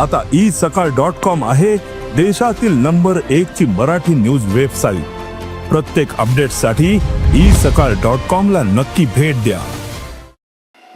आता ई सकाळ dot com आहे देशातील नंबर एक ची मराठी न्यूज वेबसाईट. प्रत्येक अपडेटसाठी ई सकाळ डॉट कॉम ला नक्की भेट द्या.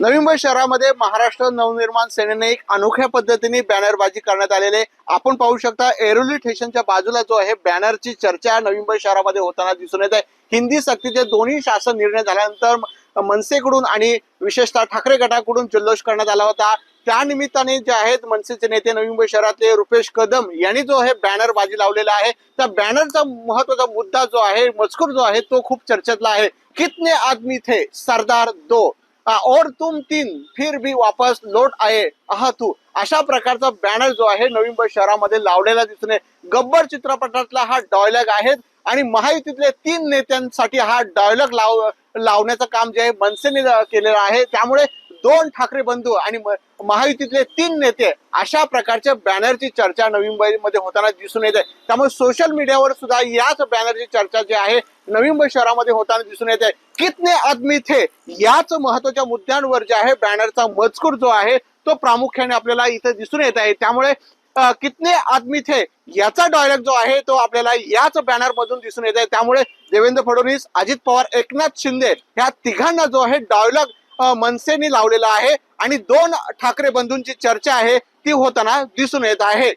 नवी मुंबई शहरामध्ये महाराष्ट्र नवनिर्माण सेनेने एक अनोख्या पद्धतीने बॅनरबाजी करण्यात आलेले आपण पाहू शकता एरोली स्टेशनच्या बाजूला जो आहे बॅनरची चर्चा नवी मुंबई शहरामध्ये होताना दिसून येत आहे. हिंदी सक्तीचे दोन्ही शासन निर्णय झाल्यानंतर मनसेकडून आणि विशेषतः ठाकरे गटाकडून जल्लोष करण्यात आला होता. त्या निमित्ताने जे आहेत मनसेचे नेते नवी मुंबई शहरातले रुपेश कदम यांनी जो आहे बॅनर बाजी लावलेला आहे त्या बॅनरचा महत्त्वाचा मुद्दा जो आहे मजकूर जो आहे तो खूप चर्चेतला आहे. कितने आदमी थे? सरदार दो. आ, और तुम तीन. फिर भी वापस लोट आहे आहा तू. अशा प्रकारचा बॅनर जो आहे नवी मुंबई शहरामध्ये लावलेला दिसून गब्बर चित्रपटातला हा डायलॉग आहे आणि महायुतीतले तीन नेत्यांसाठी हा डायलॉग लाव लावण्याचं काम जे आहे मनसेने केलेलं आहे. त्यामुळे दोन ठाकरे बंधू आणि म- महायुतीतले तीन नेते अशा प्रकारच्या बॅनरची चर्चा नवी मुंबईमध्ये होताना दिसून येते. त्यामुळे सोशल मीडियावर सुद्धा याच बॅनरची चर्चा जी आहे नवी मुंबई शहरामध्ये होताना दिसून येते. कितने आदमी थे? याच महत्त्वाच्या मुद्द्यांवर जे आहे बॅनरचा मजकूर जो आहे तो प्रामुख्याने आपल्याला इथे दिसून येत आहे. त्यामुळे कितने आदमी थे? याचा डायलॉग जो आहे तो आपल्याला याच बॅनर मधून दिसून येत आहे. त्यामुळे देवेंद्र फडणवीस अजित पवार एकनाथ शिंदे ह्या तिघांना जो आहे डायलॉग मनसेने लावलेला आहे आणि दोन ठाकरे बंधूंची चर्चा आहे ती होताना दिसून येत आहे.